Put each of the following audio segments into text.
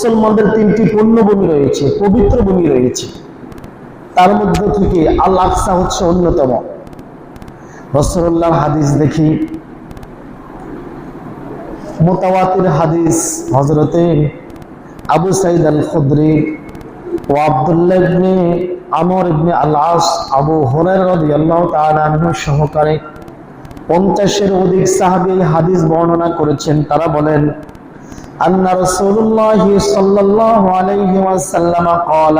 মুসলমানদের তিনটি পণ্য পুণ্যভূমি রয়েছে, পবিত্র ভূমি রয়েছে। তার মধ্যে থেকে আল আকসা হচ্ছে অন্যতম। রসুল্লাহ হাদিস দেখি। মোতাওয়াতির হাদিস হজরতে আবু সাইদ আল খুদ্রি ও আবদুল্লাহ ইবনে আমর ইবনে আল আবু হুরায়রা রাদিয়াল্লাহু তাআলা সহকারে পঞ্চাশের অধিক সাহাবী হাদিস বর্ণনা করেছেন। তারা বলেন আন্না রাসূলুল্লাহ সাল্লাল্লাহু আলাইহি ওয়াসাল্লাম قال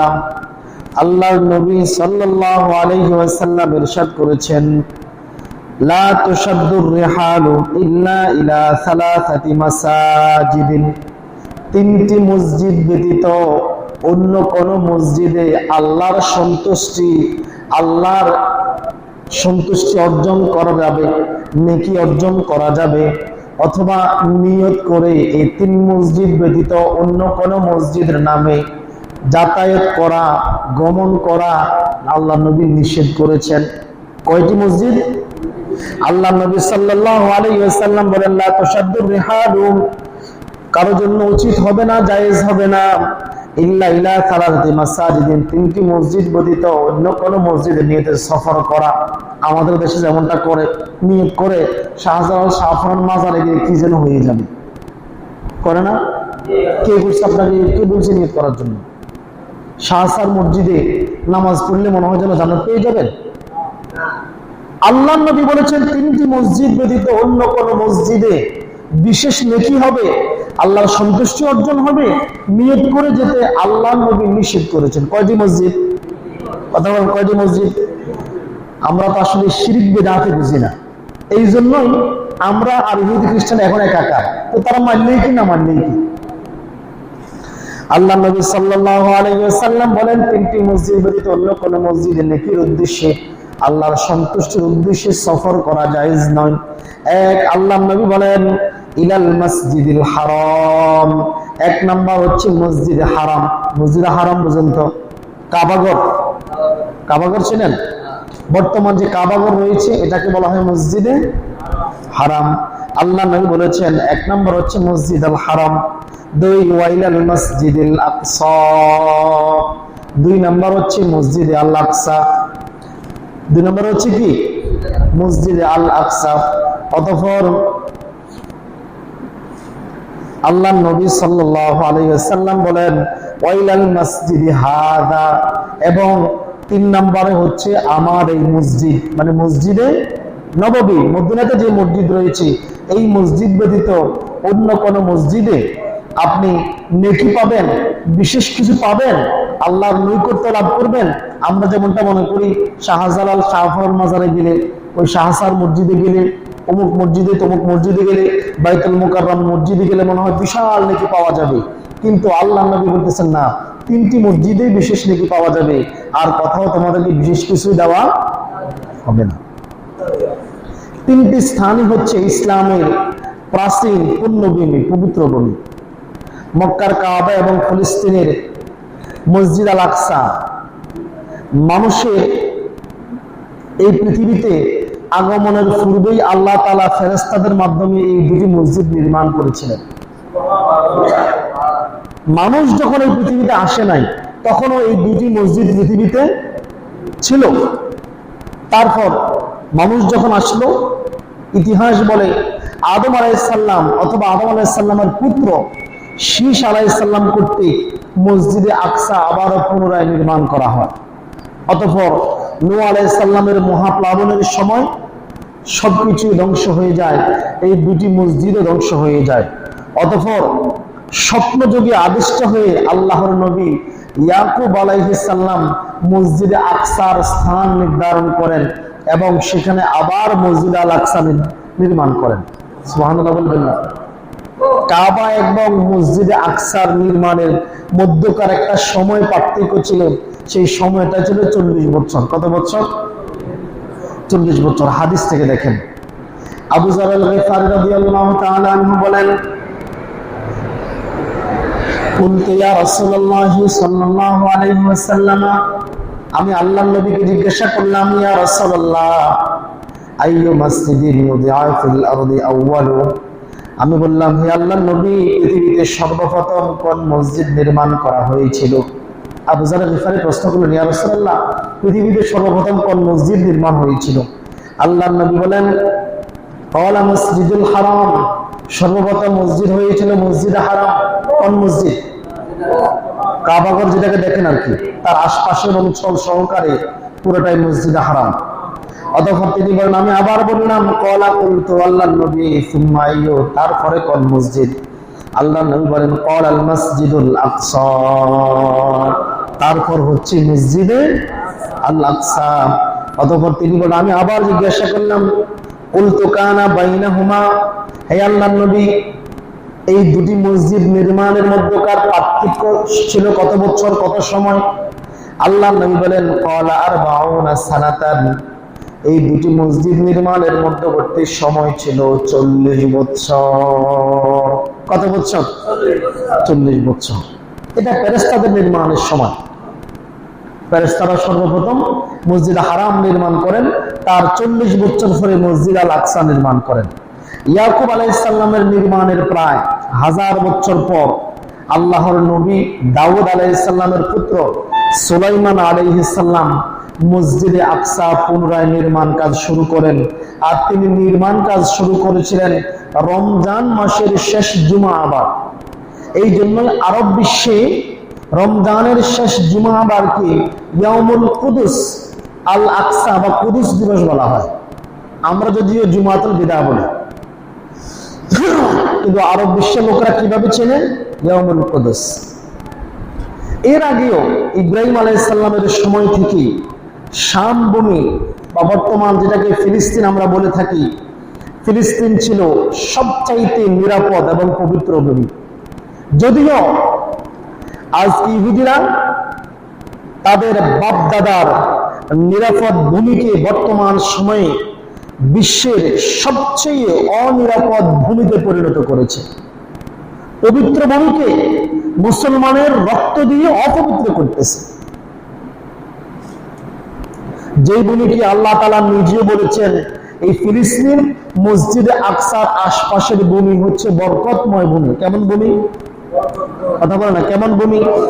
আল্লাহর নবী সাল্লাল্লাহু আলাইহি ওয়াসাল্লাম ইরশাদ করেছেন লা তুশাদ্দুর রিহালু ইল্লা ইলা সালাসাতি মাসাজিদিন তিনটি মসজিদ ব্যতীত অন্য কোন মসজিদে আল্লাহর সন্তুষ্টি আল্লাহর সন্তুষ্টি অর্জন করা যাবে নেকি অর্জন করা যাবে অথবা নিয়ত করে এই তিন মসজিদ ব্যতীত অন্য কোন মসজিদের নামে যাতায়াত করা, গমন করা আল্লাহ নবী নিষেধ করেছেন। কয়টি মসজিদ? আল্লাহ নবী সাল্লাম বলেন কারও জন্য উচিত হবে না, জায়েজ হবে না। তিনটি মসজিদ ব্যতীত অন্য মসজিদে সফর করা। আমাদের দেশে যেমনটা করে, নিয়ত করে মাজারে গিয়ে কি যেন হয়ে যাবে? করে না? কে বলছে আপনাকে? কে বলছে নিয়ত করার জন্য? শাহসার মসজিদে নামাজ পড়লে মনে হয় যেন জান্নাত পেয়ে যাবেন? আল্লাহ নবী বলেছেন, তিনটি মসজিদ ব্যতীত অন্য কোন মসজিদে বিশেষ নেকি হবে। আল্লাহর সন্তুষ্টি অর্জন হবে, নিয়ত করে যেতে আল্লাহ নবী নিষেধ করেছেন। কয়টি মসজিদ? কথা বলেন, কয়টি মসজিদ? আমরা তো আসলে শিরিক বেদাতে বুঝি না। এই জন্যই আমরা আর ইহুদি খ্রিস্টান এখন একাকার তো তারা মানলেই কি, না মানলেই কি? আল্লাহ নবী সাল্লাল্লাহু আলাইহি ওয়াসাল্লাম বলেন, তিনটি মসজিদ ব্যতীত অন্য কোন মসজিদে নেকির উদ্দেশ্যে, আল্লাহর সন্তুষ্টির উদ্দেশ্যে সফর করা জায়েজ নয়। এক আল্লাহ নবী বলেন ইলাল মসজিদিল হারাম। এক নাম্বার হচ্ছে মসজিদে হারাম। মসজিদে হারাম পর্যন্ত কাবাগর। কাবাগর ছিলেন? বর্তমান যে কাবাগর রয়েছে, এটাকে বলা হয় মসজিদে হারাম। আল্লাহ নবী বলেছেন, এক নম্বর হচ্ছে মসজিদ আল হারাম। দুই, ওয়াইলাল মসজিদুল আকসা। দুই নম্বর হচ্ছে মসজিদে আল আকসা। দুই নম্বর হচ্ছে কি? মসজিদে আল আকসা। অতঃপর আল্লাহ নবী সাল্লাল্লাহু আলাইহি ওয়াসাল্লাম বলেন, ওয়াইলাল মসজিদি হাদা এবং তিন নম্বরে হচ্ছে আমার এই মসজিদ। মানে মসজিদে নববী, মদিনাতে যে মসজিদ রয়েছে, এই মসজিদ ব্যতীত অন্য কোন মসজিদে আপনি নেকি পাবেন, বিশেষ কিছু পাবেন, আল্লাহর নৈকট্য লাভ করবেন। আমরা যেমনটা মনে করি, শাহজালাল শাহফর মাজারে গেলে, ওই শাহসার মসজিদে গেলে অমুক মসজিদে তমুক মসজিদে গেলে বাইতুল মুকাররম মসজিদে গেলে মনে হয় বিশাল নেকি পাওয়া যাবে। কিন্তু আল্লাহ নবী বলতেছেন না, তিনটি মসজিদে বিশেষ নেকি পাওয়া যাবে। আর কোথাও তোমাদেরকে বিশেষ কিছু দেওয়া হবে না। তিনটি স্থানই হচ্ছে ইসলামের প্রাচীন পুণ্যভূমি পবিত্র ভূমি। মক্কার কাবা এবং ফিলিস্তিনের মসজিদ আল আকসা। মানুষের এই পৃথিবীতে আগমনের পূর্বেই আল্লাহ তালা ফেরেস্তাদের মাধ্যমে এই দুটি মসজিদ নির্মাণ করেছিলেন। মানুষ যখন এই পৃথিবীতে আসে নাই, তখনও এই দুটি মসজিদ পৃথিবীতে ছিল। তারপর মানুষ যখন আসলো, ইতিহাস বলে আদম আলাইসাল্লাম অথবা আদম আলাইসাল্লামের পুত্র শীষ আলাইসাল্লাম কর্তৃক মসজিদে আকসা আবারও পুনরায় নির্মাণ করা হয়। অতঃপর নু মহাপ্লাবনের সময় সবকিছু ধ্বংস হয়ে যায়, এই দুটি মসজিদও ধ্বংস হয়ে যায়। অতঃপর স্বপ্নযোগে আদিষ্ট হয়ে আল্লাহর নবী ইয়াকুব আলাইহিসাল্লাম মসজিদে আকসার স্থান নির্ধারণ করেন এবং সেখানে আবার মসজিদ আল আকসা নির্মাণ করেন। বলবেন না। কাবা এবং মসজিদে আকসার নির্মাণের মধ্যকার একটা সময় পার্থক্য ছিল। সেই সময়টা ছিল চল্লিশ বছর। কত বছর? চল্লিশ বছর। হাদিস থেকে দেখেন। আবু বলেন আমি আল্লাহর নবীকে জিজ্ঞাসা করলাম, ইয়া রাসূলুল্লাহ আমি বললাম, হে আল্লাহ নবী, পৃথিবীতে সর্বপ্রথম কোন মসজিদ নির্মাণ করা হয়েছিল? প্রশ্ন করলেন, ইয়া পৃথিবীতে সর্বপ্রথম কোন মসজিদ নির্মাণ হয়েছিল? নবী বলেন মসজিদুল হারাম, সর্বপ্রথম মসজিদ হয়েছিল মসজিদ হারাম। কোন মসজিদ? কাবাগর যেটাকে দেখেন আর কি, তার আশপাশের অঞ্চল সহকারে পুরোটাই মসজিদ হারাম। অতঃপর তিনি বলেন, আমি আবার বললাম, কলা কুলতু আল্লাহ নবী, সুম্মা তারপরে কোন মসজিদ? আল্লাহ নবী বলেন কল আল মসজিদুল আকসা। তারপর হচ্ছে মসজিদে আল আকসা। অতঃপর তিনি বলেন, আমি আবার জিজ্ঞাসা করলাম, কুলতু কানা বাইনাহুমা? হে আল্লাহ নবী, এই দুটি মসজিদ নির্মাণের মধ্যকার পার্থক্য ছিল কত বছর, কত সময়? আল্লাহ নবী বলেন, কলা আর বাউনা সানাতান। এই দুটি মসজিদ নির্মাণের মধ্যবর্তী সময় ছিল চল্লিশ বছর কত বছর চল্লিশ বছর এটা ফেরেস্তাদের নির্মাণের সময়। ফেরেস্তারা সর্বপ্রথম মসজিদ হারাম নির্মাণ করেন, তার চল্লিশ বছর পরে মসজিদ আল আকসা নির্মাণ করেন। ইয়াকুব আলাইসাল্লামের নির্মাণের প্রায় হাজার বছর পর আল্লাহর নবী দাউদ আলাইসাল্লামের পুত্র সুলাইমান আলাইহিসাল্লাম মসজিদে আকসা পুনরায় নির্মাণ কাজ শুরু করেন। আর তিনি নির্মাণ কাজ শুরু করেছিলেন রমজান মাসের শেষ জুমা আবার। এই জন্যই আরব বিশ্বে রমজানের শেষ জুমা আবারকে ইয়ামুল কুদুস, আল আকসা বা কুদুস দিবস বলা হয়। আমরা যদিও জুমাতুল বিদা বলি। কিন্তু আরব বিশ্বের লোকেরা কীভাবে চেনেন? ইয়ামুল কুদুস। এর আগেও ইব্রাহিম আলাইসাল্লামের সময় থেকে শাম বা বর্তমান যেটাকে ফিলিস্তিন আমরা বলে থাকি, ফিলিস্তিন ছিল সবচাইতে নিরাপদ এবং পবিত্র ভূমি। যদিও আজ ইহুদিরা তাদের বাপদাদার নিরাপদ ভূমিকে বর্তমান সময়ে বিশ্বের সবচেয়ে অনিরাপদ ভূমিতে পরিণত করেছে। পবিত্র ভূমিকে মুসলমানের রক্ত দিয়ে অপবিত্র করতেছে। যেই ভূমিটি আল্লাহ তালা নিজে বলেছেন, এই ফিলিস্তিন মসজিদে আকসার আশপাশের ভূমি হচ্ছে বরকতময় ভূমি। কেমন ভূমি? কথা বলে না, কেমন ভূমি?